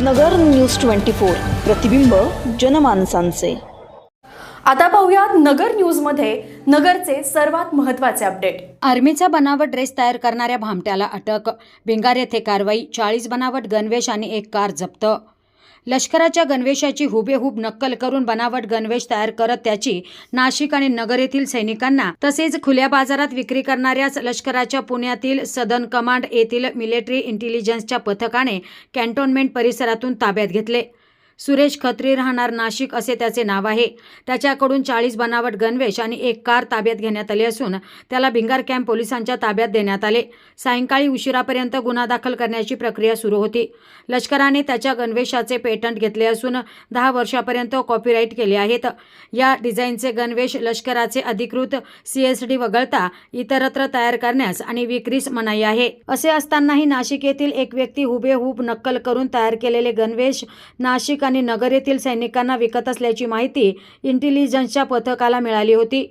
नगर news twenty four. प्रतिबिंब जनमानसांचे. आता पाहूयात नगर न्यूजमध्ये नगरचे सर्वात महत्त्वाचे अपडेट. आर्मीचा बनावट ड्रेस तयार करणाऱ्या भामट्याला अटक. भिंगार येथे कारवाई चाळीस बनावट गणवेश आणि एक कार जप्त. लष्कराच्या गणवेशाची हुबेहूब नक्कल करून बनावट गणवेश तयार करत त्याची नाशिक आणि नगर येथील सैनिकांना तसेच खुल्या बाजारात विक्री करणाऱ्याच लष्कराच्या पुण्यातील सदन कमांड येथील मिलिटरी इंटेलिजन्सच्या पथकाने कॅन्टोन्मेंट परिसरातून ताब्यात घेतले. सुरेश खत्री राहणार नाशिक असे त्याचे नाव आहे. त्याच्याकडून चाळीस बनावट गणवेश आणि एक कार ताब्यात घेण्यात आली असून त्याला भिंगार कॅम्प पोलिसांच्या ताब्यात देण्यात आले. सायंकाळी उशिरापर्यंत गुन्हा दाखल करण्याची प्रक्रिया सुरू होती. लष्कराने त्याच्या गणवेशाचे पेटंट घेतले असून दहा वर्षापर्यंत कॉपीराईट केले आहेत. या डिझाईनचे गणवेश लष्कराचे अधिकृत सी एस डी वगळता इतरत्र तयार करण्यास आणि विक्रीस मनाई आहे. असे असतानाही नाशिक येथील एक व्यक्ती हुबेहूब नक्कल करून तयार केलेले गणवेश नाशिक आणि नगर येथील सैनिकांना विकत असल्याची माहिती इंटेलिजन्सच्या पथकाला मिळाली होती.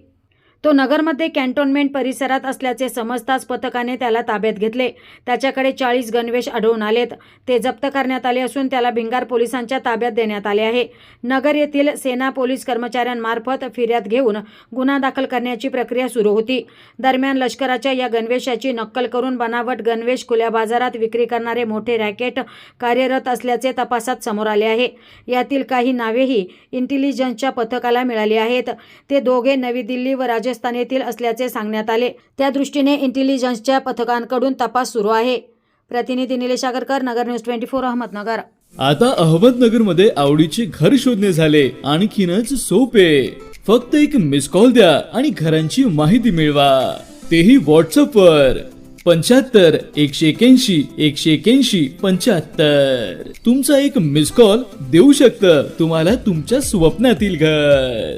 तो नगरमध्ये कॅन्टोन्मेंट परिसरात असल्याचे समजताच पथकाने त्याला ताब्यात घेतले. त्याच्याकडे चाळीस गणवेश आढळून आलेत. ते जप्त करण्यात आले असून त्याला भिंगार पोलिसांच्या ताब्यात देण्यात आले आहे. नगर येथील सेना पोलीस कर्मचाऱ्यांमार्फत फिर्याद घेऊन गुन्हा दाखल करण्याची प्रक्रिया सुरू होती. दरम्यान लष्कराच्या या गणवेशाची नक्कल करून बनावट गणवेश खुल्या बाजारात विक्री करणारे मोठे रॅकेट कार्यरत असल्याचे तपासात समोर आले आहे. यातील काही नावेही इंटेलिजन्सच्या पथकाला मिळाली आहेत. ते दोघे नवी दिल्ली व राजस्थान येथील असल्याचे सांगण्यात आले. त्या दृष्टीने इंटेलिजन्सच्या पथकांकडून तपास सुरू आहे. प्रतिनिधी Nilesh Agarkar Nagar news twenty four Ahmednagar. आता अहमदनगरमध्ये आवडीचे घर शोधणे झाले. आणखीनच सोपे. फक्त एक मिस कॉल द्या आणि घरांची माहिती मिळवा. तेही व्हॉट्सअप वर. पंच्याहत्तर एकशे एक्याऐंशी एकशे एक्याऐंशी पंच्याहत्तर. तुमचा एक मिस कॉल देऊ शकतं. तुम्हाला तुमच्या स्वप्नातील घर.